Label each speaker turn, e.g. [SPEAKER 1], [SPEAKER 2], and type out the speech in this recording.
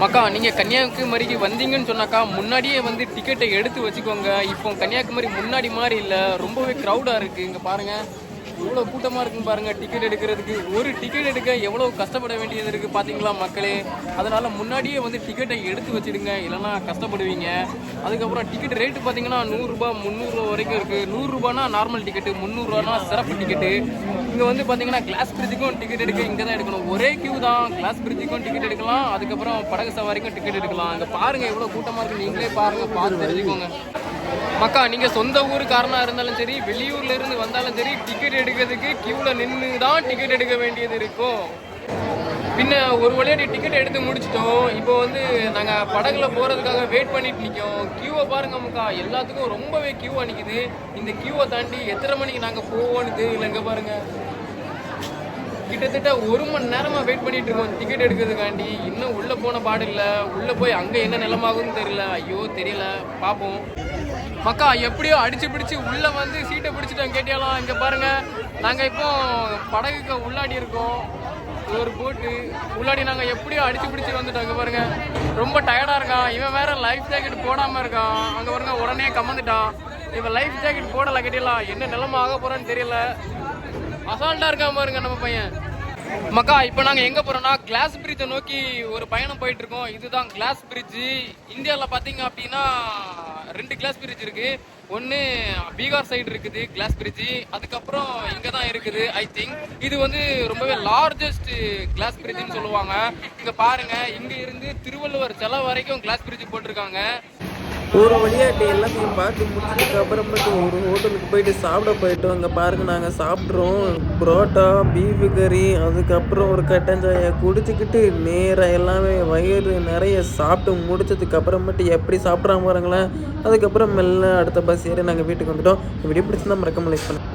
[SPEAKER 1] மக்கா நீங்கள் கன்னியாகுமரிக்கு வந்தீங்கன்னு சொன்னாக்கா முன்னாடியே வந்து டிக்கெட்டை எடுத்து வச்சுக்கோங்க. இப்போ கன்னியாகுமரி முன்னாடி மாதிரி இல்லை. ரொம்பவே க்ரௌடாக இருக்குது இங்கே பாருங்கள் எவ்வளோ கூட்டமாக இருக்குன்னு பாருங்கள் டிக்கெட் எடுக்கிறதுக்கு. ஒரு டிக்கெட் எடுக்க எவ்வளோ கஷ்டப்பட வேண்டியது இருக்குது பார்த்தீங்களா மக்களே? அதனால் முன்னாடியே வந்து டிக்கெட்டை எடுத்து வச்சிடுங்க. இல்லைன்னா கஷ்டப்படுவீங்க. அதுக்கப்புறம் டிக்கெட் ரேட்டு பார்த்தீங்கன்னா நூறுரூபா முந்நூறுரூவா வரைக்கும் இருக்குது நூறுரூபானா நார்மல் டிக்கெட்டு முந்நூறுரூவானா சிறப்பு டிக்கெட்டு இங்கே வந்து பார்த்தீங்கன்னா கிளாஸ் பிரிட்ஜுக்கும் டிக்கெட் எடுக்க இங்கே தான் எடுக்கணும். ஒரே கியூ தான். கிளாஸ் பிரிட்ஜுக்கும் டிக்கெட் எடுக்கலாம். அதுக்கப்புறம் படகு சவாரிக்கும் டிக்கெட் எடுக்கலாம். அங்கே பாருங்கள் எவ்வளோ கூட்டமாக இருக்குது நீங்களே பாருங்கள் பார்த்து தெரிஞ்சுக்கோங்க. மக்கா நீங்கள் சொந்த ஊருக்காரனாக இருந்தாலும் சரி வெளியூர்ல இருந்து வந்தாலும் சரி டிக்கெட் எடுக்கிறதுக்கு கியூவில் நின்று தான் டிக்கெட் எடுக்க வேண்டியது இருக்கும். பின்ன ஒரு வழியாக டிக்கெட் எடுத்து முடிச்சிட்டோம். இப்போ வந்து நாங்கள் படகுல போகிறதுக்காக வெயிட் பண்ணிட்டு நிற்கோம் கியூவை பாருங்க மக்கா எல்லாத்துக்கும் ரொம்பவே கியூவாக நிற்கிது இந்த கியூவை தாண்டி எத்தனை மணிக்கு நாங்கள் போவோம்னு தெரியலங்க பாருங்க. கிட்டத்தட்ட ஒரு மணி நேரமாக வெயிட் பண்ணிட்டு இருக்கோம் டிக்கெட் எடுக்கிறதுக்காண்டி. இன்னும் உள்ளே போன பாடு இல்லை. உள்ளே போய் அங்கே என்ன நிலமாகும்னு தெரியல. ஐயோ தெரியல. பார்ப்போம் மக்கா எப்படியோ அடிச்சு பிடிச்சு உள்ள வந்து சீட்டை பிடிச்சிட்டோம் கேட்டியாலும் இங்க பாருங்க. நாங்க இப்போ படகுக்கு உள்ளாடி இருக்கோம். ஒரு போட்டு உள்ளாடி நாங்க எப்படியோ அடிச்சு பிடிச்சி வந்துட்டோம் இங்க பாருங்க. ரொம்ப டயர்டா இருக்கான் இவன் வேற லைஃப் ஜாக்கெட் போடாம இருக்கான் அங்க பாருங்க உடனே கமந்துட்டான் இவன் லைஃப் ஜாக்கெட் போடல கேட்டியலாம் என்ன நிலைமை ஆக போறான்னு தெரியல. அசால்ட்டா இருக்கான் பாருங்க நம்ம பையன். மக்கா இப்போ நாங்கள் எங்கே போகிறோம்னா கிளாஸ் பிரிட்ஜை நோக்கி ஒரு பயணம் போயிட்டு இருக்கோம். இதுதான் கிளாஸ் பிரிட்ஜ் இந்தியாவில் பார்த்தீங்க அப்படின்னா ரெண்டு கிளாஸ் பிரிட்ஜ் இருக்கு. ஒன்று பீகார் சைடு இருக்குது கிளாஸ் பிரிட்ஜ் அதுக்கப்புறம் இங்கே தான் இருக்குது ஐ திங்க் இது வந்து ரொம்பவே லார்ஜஸ்ட் கிளாஸ் பிரிட்ஜ்னு சொல்லுவாங்க. இங்கே பாருங்க இங்கே இருந்து திருவள்ளுவர் செலவு வரைக்கும் கிளாஸ் பிரிட்ஜ் போட்டிருக்காங்க.
[SPEAKER 2] ஒரு வழியாட்டி எல்லாத்தையும் பார்த்து முடிச்சதுக்கு அப்புறமேட்டு ஒரு ஹோட்டலுக்கு போயிட்டு சாப்பிட போயிட்டோம். அங்கே பாருங்க நாங்கள் சாப்பிட்றோம். புரோட்டா பீஃப் கறி அதுக்கப்புறம் ஒரு கட்டஞ்சாயை குடிச்சிக்கிட்டு நேராக எல்லாமே வயிறு நிறைய சாப்பிட்டு முடிச்சதுக்கு அப்புறமேட்டு எப்படி சாப்பிட்றாங்க பாருங்களேன். அதுக்கப்புறம் மெல்ல அடுத்த பஸ் ஏறி நாங்கள் வீட்டுக்கு வந்துட்டோம். இப்படி பிடிச்சிருந்தா மறக்காமல் லைக் பண்ணுங்க.